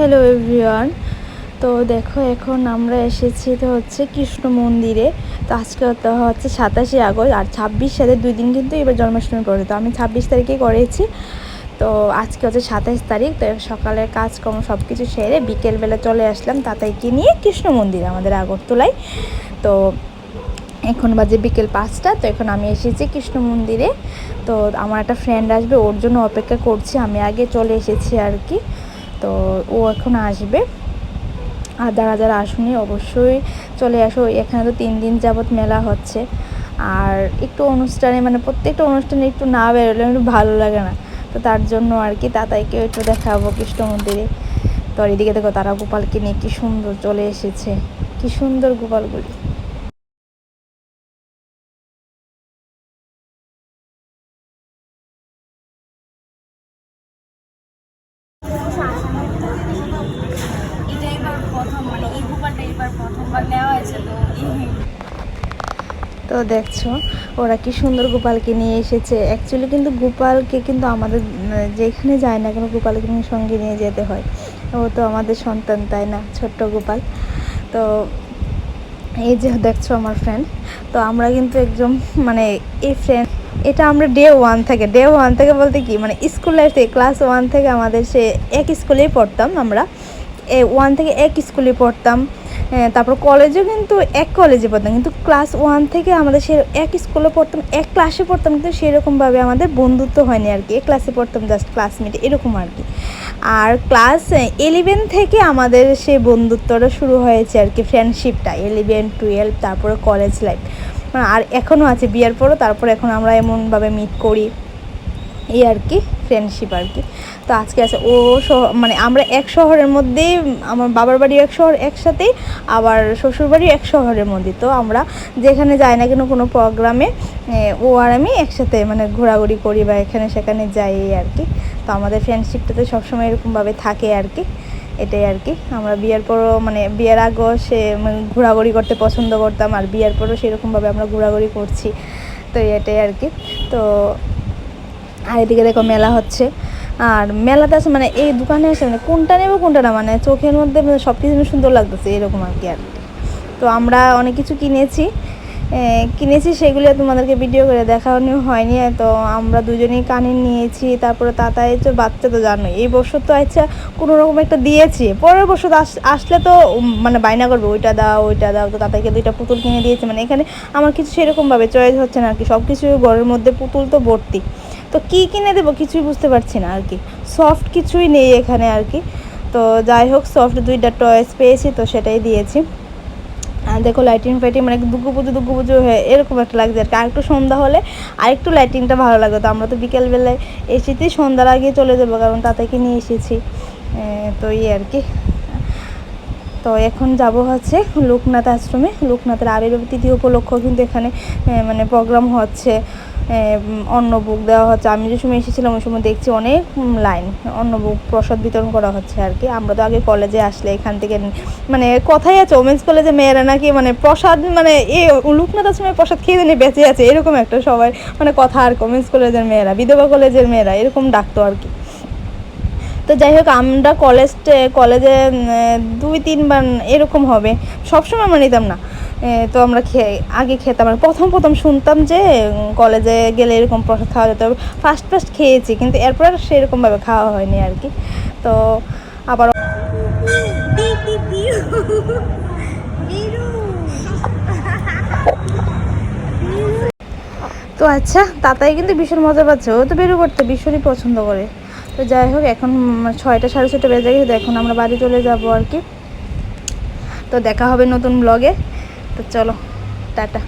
Hello everyone. তো দেখো, এখন আমরা এসেছি তো হচ্ছে কৃষ্ণ মন্দিরে। তো আজকে তো হচ্ছে সাতাশে আগস্ট, আর ছাব্বিশ সালে দুই দিন কিন্তু এবার জন্মাষ্টমী পড়ে। তো আমি ছাব্বিশ তারিখে করেছি। তো আজকে হচ্ছে সাতাশ তারিখ, তো সকালের কাজকর্ম সব কিছু সেরে বিকেলবেলা চলে আসলাম তাতাইকে নিয়ে কৃষ্ণ মন্দির, আমাদের আগরতলায়। তো এখন বাজে বিকেল পাঁচটা, তো এখন আমি এসেছি কৃষ্ণ মন্দিরে। তো আমার একটা ফ্রেন্ড আসবে, ওর জন্য অপেক্ষা করছি। আমি আগে চলে এসেছি আর কি। তো ও এখন আসবে। আর যারা যারা আসুনি, অবশ্যই চলে আসো। এখানে তো তিন দিন যাবৎ মেলা হচ্ছে। আর একটু অনুষ্ঠানে মানে প্রত্যেকটা অনুষ্ঠানে একটু না বেরোলে একটু ভালো লাগে না। তো তার জন্য আর কি তাতাইকেও একটু দেখাবো কৃষ্ণ মন্দিরে। তো এদিকে দেখো তারা গোপালকে নিয়ে কী সুন্দর চলে এসেছে। কী সুন্দর গোপালগুলি। তো দেখছ, ওরা কি সুন্দর গোপালকে নিয়ে এসেছে। অ্যাকচুয়ালি কিন্তু গোপালকে কিন্তু আমাদের, যেখানে যায় না কেন গোপালকে কিন্তু সঙ্গে নিয়ে যেতে হয়। ও তো আমাদের সন্তান, তাই না? ছোট্ট গোপাল। তো এই যে দেখছ আমার ফ্রেন্ড তো আমরা কিন্তু একদম মানে এই ফ্রেন্ড এটা আমরা ডে ওয়ান থেকে ডে ওয়ান থেকে বলতে কি মানে স্কুল লাইফ থেকে ক্লাস ওয়ান থেকে আমাদের সে এক স্কুলেই পড়তাম আমরা। ওয়ান থেকে এক স্কুলে পড়তাম। তারপর কলেজেও কিন্তু এক কলেজে পড়তাম, কিন্তু ক্লাস ওয়ান থেকে আমাদের সে এক স্কুলে পড়তাম, এক ক্লাসে পড়তাম, কিন্তু সেরকমভাবে আমাদের বন্ধুত্ব হয়নি আর কি। এক ক্লাসে পড়তাম জাস্ট ক্লাসমেট এরকম আর কি। আর ক্লাস ইলেভেন থেকে আমাদের সেই বন্ধুত্বটা শুরু হয়েছে আর কি ফ্রেন্ডশিপটা ইলেভেন টুয়েলভ তারপরে কলেজ লাইফ আর এখনও আছে বিয়ের পরও, তারপর এখন আমরা এমনভাবে মিট করি। এই আর কি ফ্রেন্ডশিপ আর কি। তো আজকে আছে, ও মানে আমরা এক শহরের মধ্যেই আমার বাবার বাড়ি এক শহর একসাথেই, আবার শ্বশুর বাড়ি এক শহরের মধ্যে। তো আমরা যেখানে যাই না কেন কোনো প্রোগ্রামে ও আর আমি একসাথে মানে ঘোরাঘুরি করি বা এখানে সেখানে যাই আর কি। তো আমাদের ফ্রেন্ডশিপটা তো সবসময় এরকমভাবে থাকে আর কি। এটাই আর কি। আমরা বিয়ের পরও মানে বিয়ের আগেও সে মানে ঘোরাঘুরি করতে পছন্দ করতাম আর বিয়ের পরও সেরকমভাবে আমরা ঘোরাঘুরি করছি। তো এটাই আর কি। তো আর এদিকে দেখো মেলা হচ্ছে। আর মেলাতে আছে মানে এই দোকানে এসে মানে কোনটা নেব, কোনটা না মানে চোখের মধ্যে মানে সব কিছু সুন্দর লাগতেছে, এরকম আর কি আর। তো আমরা অনেক কিছু কিনেছি। কিনেছি সেগুলো তোমাদেরকে ভিডিও করে দেখানো হয়নি, তো আমরা দুজনেই কানে নিয়েছি, তারপরে তাতাই তো বাচ্চা তো জানোই, এই বছর তো আচ্ছা কোনো রকম একটা দিয়েছি, পরের বছর আস- আসলে তো মানে বায়না করবে, ওইটা দাও ওইটা দাও, তো তাতাকে দুইটা পুতুল কিনে দিয়েছে মানে এখানে আমার কিছু সেরকমভাবে চয়েস হচ্ছে না আর কি সব কিছু ঘরের মধ্যে পুতুল তো ভর্তি। তো কী কিনে দেবো কিছুই বুঝতে পারছি না আর কি সফট কিছুই নেই এখানে আর কি, তো যাই হোক সফট দুইটা টয়েস পেয়েছি, তো সেটাই দিয়েছি। দেখো লাইটিং ফাইটিং মানে দুগ্গু পুজো দুগ্গু পুজো হয়ে এরকম একটা লাগছে আর কি। আরেকটু সন্ধ্যা হলে আরেকটু লাইটিংটা ভালো লাগতো। আমরা তো বিকেলবেলায় এসেছি, সন্ধ্যার আগে চলে যাব, কারণ তাতাকে নিয়ে এসেছি। তো ইয়ে আর কি। তো এখন যাব হচ্ছে লোকনাথ আশ্রমে। লোকনাথের আবির্ভাব তিথি উপলক্ষ কিন্তু এখানে মানে প্রোগ্রাম হচ্ছে। অন্ন বুক দেওয়া হচ্ছে। আমি যে সময় এসেছিলাম, ওই সময় দেখছি অনেক লাইন, অন্ন বুক প্রসাদ বিতরণ করা হচ্ছে আর কি। আমরা তো আগে কলেজে আসলে এখান থেকে মানে কথাই আছে ওমেন্স কলেজে মেয়েরা নাকি মানে প্রসাদ মানে এ লোকনাথ আশ্রমে প্রসাদ খেয়ে জানি বেঁচে আছে, এরকম একটা সবাই মানে কথা আর ওমেন্স কলেজের মেয়েরা, বিধবা কলেজের মেয়েরা, এরকম ডাকতো আর কি। তো যাই হোক, আমরা কলেজ কলেজে দুই, তিনবার এরকম হবে। সবসময় আমরা নিতাম না। তো আমরা খেয়ে, আগে খেতাম। আর প্রথম প্রথম শুনতাম যে কলেজে গেলে এরকম প্রসাদ খাওয়া যেত। ফার্স্ট ফার্স্ট খেয়েছি, কিন্তু এরপর আর সেরকমভাবে খাওয়া হয়নি আর কি। তো আবার তো আচ্ছা তাতাই কিন্তু ভীষণ মজা পাচ্ছে। ও তো বেরো করতে, ভীষণই পছন্দ করে। তো যাই হোক, এখন ছয়টা, সাড়ে ছয়টা বেজে গেছে। এখন আমরা বাড়ি চলে যাব আর কি। তো দেখা হবে নতুন ব্লগে তো চলো টাটা।